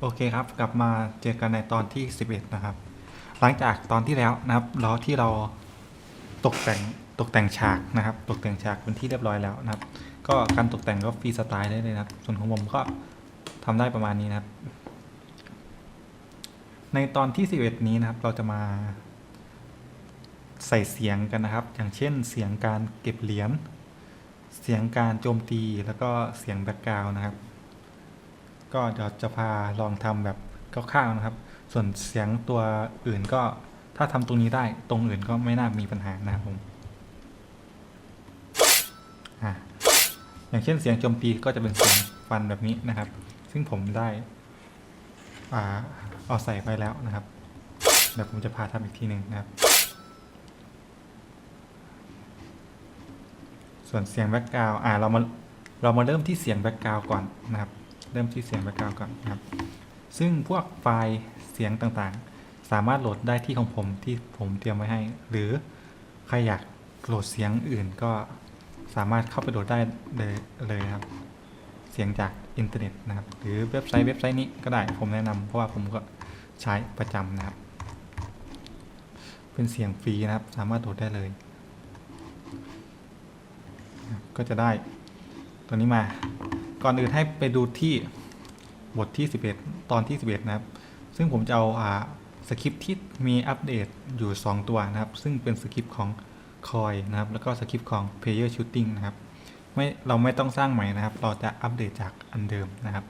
โอเคครับ กลับมาเจอกันในตอนที่ 11 นะครับ หลังจากตอนที่แล้วนะครับเราที่เราตกแต่งตกแต่งฉากนะครับ ตกแต่งฉากเป็นที่เรียบร้อยแล้วนะครับ ก็การตกแต่งก็ฟรีสไตล์ได้เลยนะครับ ส่วนของผมก็ทำได้ประมาณนี้นะครับ ในตอนที่ 11 นี้นะครับ เราจะมาใส่เสียงกันนะครับ อย่างเช่นเสียงการเก็บเหรียญเสียงการโจมตีแล้วก็เสียงแบ็กกราวนะครับ ก็เดี๋ยวจะพาลองทำแบบคร่าวๆนะครับ ส่วนเสียงตัวอื่นก็ถ้าทำตรงนี้ได้ตรงอื่นก็ไม่น่ามีปัญหานะครับผมอะอย่างเช่นเสียงโจมตีก็จะเป็นเสียงฟันแบบนี้นะครับ ซึ่งผมได้อ่าเอาใส่ไปแล้วนะครับเดี๋ยวผมจะพาทำอีกทีหนึ่งนะครับ ส่วนเสียงแบ็กกราวอ่าเรามาเรามาเริ่มที่เสียงแบ็กกราวก่อนนะครับ เริ่มที่เสียงแบ็กกราวก่อนนะครับ ซึ่งพวกไฟล์เสียงต่างๆ สามารถโหลดได้ที่ของผมที่ผมเตรียมไว้ให้ หรือใครอยากโหลดเสียงอื่นก็สามารถเข้าไปโหลดได้เลยเลยครับ เสียงจากอินเทอร์เน็ตนะครับ หรือเว็บไซต์เว็บไซต์นี้ก็ได้ผมแนะนำเพราะว่าผมก็ใช้ประจำนะครับ เป็นเสียงฟรีนะครับ สามารถโหลดได้เลยก็จะได้ตัวนี้มา ก่อนอื่นให้ไปดูที่บทที่ 11 ตอนที่ 11 นะครับ ซึ่งผมจะเอาอ่าสคริปที่มีอัปเดตอยู่ 2 ตัวนะครับ ซึ่งเป็นสคริปของคอยนะครับ แล้วก็สคริปของ Player Shooting นะครับ ไม่เราไม่ต้องสร้างใหม่นะครับ เราจะอัปเดตจากอันเดิมนะครับ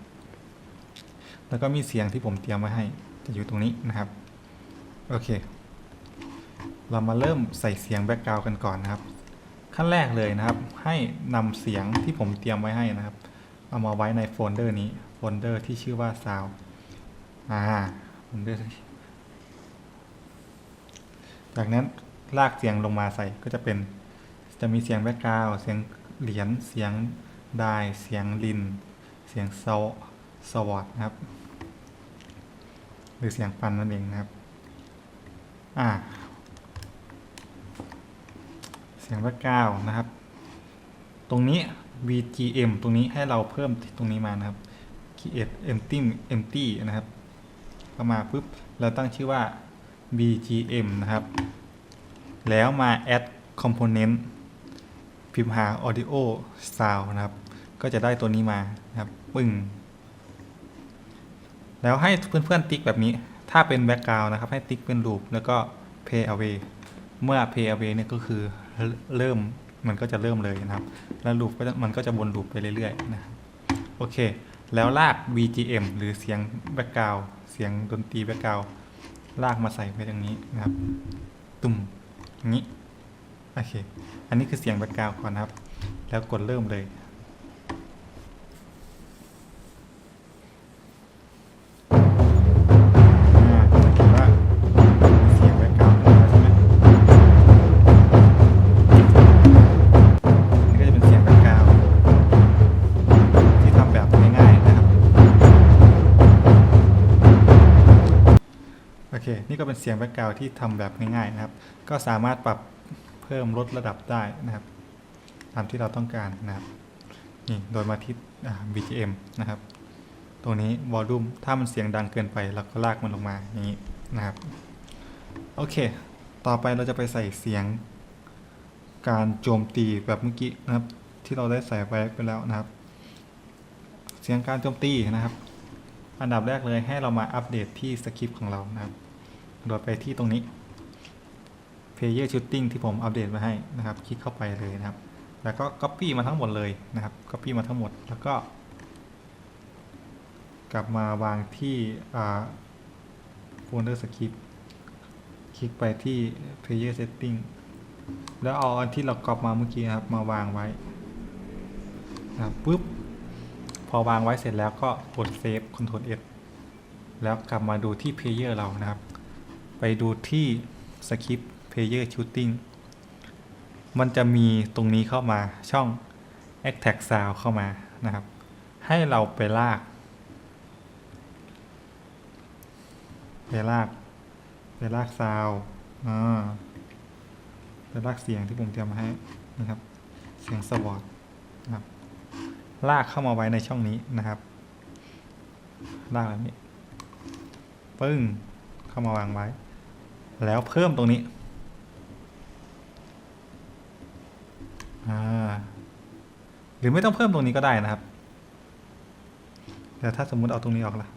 แล้วก็มีเสียงที่ผมเตรียมไว้ให้จะอยู่ตรงนี้นะครับ โอเค เรามาเริ่มใส่เสียงแบ็กกราวกันก่อนนะครับ ขั้นแรกเลยนะครับ ให้นำเสียงที่ผมเตรียมไว้ให้นะครับ เอามาไว้ในโฟลเดอร์นี้ โฟลเดอร์ที่ชื่อว่า sound อ่าโฟลเดอร์จากนั้นลากเสียงลงมาใส่ก็จะเป็น จะมีเสียงแบ็กกราวเสียงเหรียญ เสียงไดเสียงลิน เสียงโซสวอตนะครับ หรือเสียงฟันนั่นเองนะครับ อ่า เสียงแบ็กกราวนะครับ ตรงนี้ VGM ตรงนี้ให้เราเพิ่มตรงนี้มานะครับ create empty empty นะครับเข้ามาปุ๊บเราตั้งชื่อว่า BGM นะครับ แล้วมา add component พิมพ์หา audio sound นะครับ ก็จะได้ตัวนี้มานะครับปึ้งแล้วให้เพื่อนๆติ๊กแบบนี้ ถ้าเป็น background นะครับ ให้ติ๊กเป็น loop แล้วก็ play away เมื่อ play away เนี่ยก็คือเริ่ม มันก็จะเริ่มเลยนะครับ แล้วลูปก็มันก็จะวนลูปไปเรื่อยๆนะครับโอเค แล้วลาก BGM หรือเสียงแบ็กกราวเสียงดนตรีแบ็กกราวลากมาใส่ไว้ตรงนี้นะครับ ตุ่มอย่างนี้โอเค อันนี้คือเสียงแบ็กกราวก่อนนะครับ แล้วกดเริ่มเลย เคนี่ก็เป็นเสียงแบ็กกราวที่ทำแบบง่ายๆนะครับ ก็สามารถปรับเพิ่มลดระดับได้นะครับ ตามที่เราต้องการนะครับนี่โดยมาที่ BGM นะครับ ตรงนี้วอลลุ่มถ้ามันเสียงดังเกินไปเราก็ลากมันลงมาอย่างนี้นะครับ โอเค ต่อไปเราจะไปใส่เสียงการโจมตีแบบเมื่อกี้นะครับ ที่เราได้ใส่ไว้ไปแล้วนะครับ เสียงการโจมตีนะครับ อันดับแรกเลยให้เรามาอัปเดตที่สคริปต์ของเรานะครับ โดยไปที่ตรงนี้ Player Shooting ที่ผมอัปเดตมาให้นะครับ คลิกเข้าไปเลยนะครับ แล้วก็ Copy มาทั้งหมดเลยนะครับ Copy มาทั้งหมด แล้วก็ กลับมาวางที่โฟลเดอร์สคริปต์คลิกไปที่ Player Setting แล้วเอาอันที่เรากรอบมาเมื่อกี้นะครับ มาวางไว้นะครับปุ๊บ พอวางไว้เสร็จแล้วก็กด Save Ctrl S แล้วกลับมาดูที่ Player เรานะครับ ไปดูที่ Script Player Shooting มันจะมีตรงนี้เข้ามาช่อง Attack Sound เข้ามานะครับ ให้เราไปลาก ไปลาก ไปลากซาวไปลากเสียงที่ผมเตรียมมาให้นะครับ เสียงสวอตนะครับ ลากเข้ามาไว้ในช่องนี้นะครับ ลากแบบนี้ ปึ้ง เข้ามาวางไว้ แล้วเพิ่มตรงนี้หรือไม่ต้องเพิ่มตรงนี้ก็ได้นะครับ แต่ถ้าสมมุติเอาตรงนี้ออกล่ะ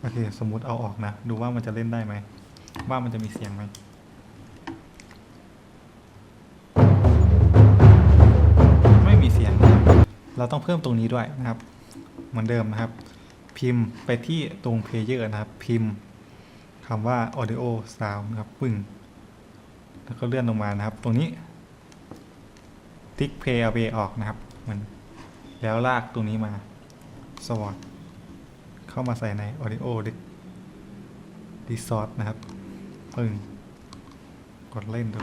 โอเค สมมุติเอาออกนะ ดูว่ามันจะเล่นได้ไหม ว่ามันจะมีเสียงไหมไม่มีเสียง เราต้องเพิ่มตรงนี้ด้วยนะครับ เหมือนเดิมนะครับ พิมพ์ไปที่ตรงเพลเยอร์นะครับ พิมพ์คำว่า audio sound นะครับปึ้งแล้วก็เลื่อนลงมานะครับ ตรงนี้ ติ๊ก play away ออกนะครับเหมือนแล้วลากตรงนี้มา สวอตเข้ามาใส่ใน audio resource นะครับปึ้งกดเล่นดู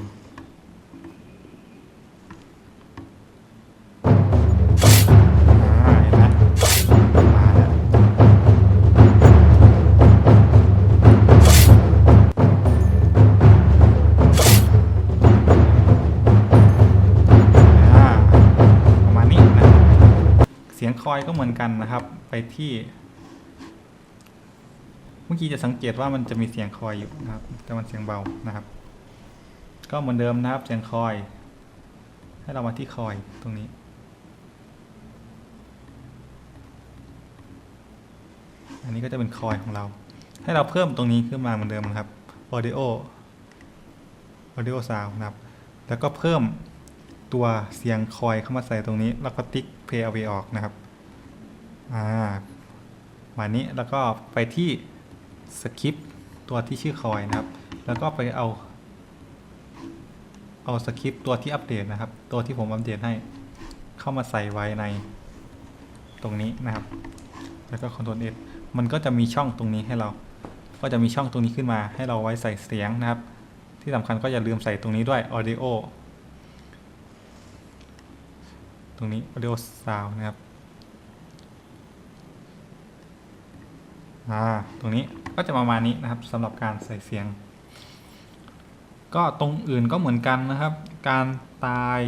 สียงคอยก็เหมือนกันนะครับ ไปที่ เมื่อกี้จะสังเกตว่ามันจะมีเสียงคอยอยู่นะครับ แต่มันเสียงเบานะครับ ก็เหมือนเดิมนะครับ เสียงคอย ให้เรามาที่คอยตรงนี้อันนี้ก็จะเป็นคอยของเรา ให้เราเพิ่มตรงนี้ขึ้นมาเหมือนเดิมนะครับ audio audio sound นะครับ แล้วก็เพิ่ม ตัวเสียงคอยเข้ามาใส่ตรงนี้ แล้วก็ติ๊ก play away ออกนะครับอ่ามานี้แล้วก็ไปที่สคริปต์ตัวที่ชื่อคอยนะครับ แล้วก็ไปเอาเอาสคริปต์ตัวที่อัปเดตนะครับ ตัวที่ผมอัปเดตให้เข้ามาใส่ไว้ในตรงนี้นะครับ แล้วก็ Ctrl S มันก็จะมีช่องตรงนี้ให้เรา ก็จะมีช่องตรงนี้ขึ้นมาให้เราไว้ใส่เสียงนะครับ ที่สำคัญก็อย่าลืมใส่ตรงนี้ด้วย Audio ตรงนี้ Audio Sound นะครับอ่าตรงนี้ก็จะประมาณนี้นะครับสำหรับการใส่เสียง ก็ตรงอื่นก็เหมือนกันนะครับ การตาย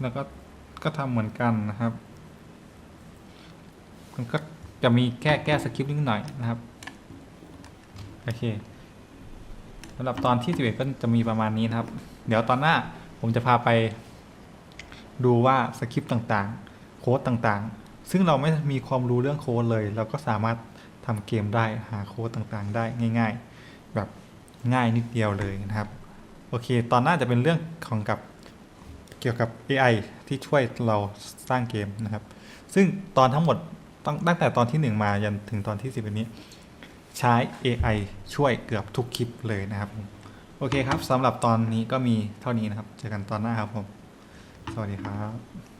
แล้วก็ก็ทำเหมือนกันนะครับ มันก็จะมีแก้แก้สคริปต์นิดหน่อยนะครับโอเคสำหรับตอนที่11ก็จะมีประมาณนี้นะครับ เดี๋ยวตอนหน้าผมจะพาไป ดูว่าสคริปต์ต่างๆ โค้ดต่างๆ ซึ่งเราไม่มีความรู้เรื่องโค้ดเลย เราก็สามารถทำเกมได้หาโค้ดต่างๆ ได้ง่าย ๆ แบบง่ายนิดเดียวเลยนะครับ โอเค ตอนหน้าจะเป็นเรื่องของกับเกี่ยวกับ AI ที่ช่วยเราสร้างเกมนะครับ ซึ่งตอนทั้งหมดตั้งตั้งแต่ตอนที่ 1 มายันถึงตอนที่ 10วันนี้ ใช้ AI ช่วยเกือบทุกคลิปเลยนะครับ โอเคครับสำหรับตอนนี้ก็มีเท่านี้นะครับ เจอกันตอนหน้าครับผม สวัสดีครับ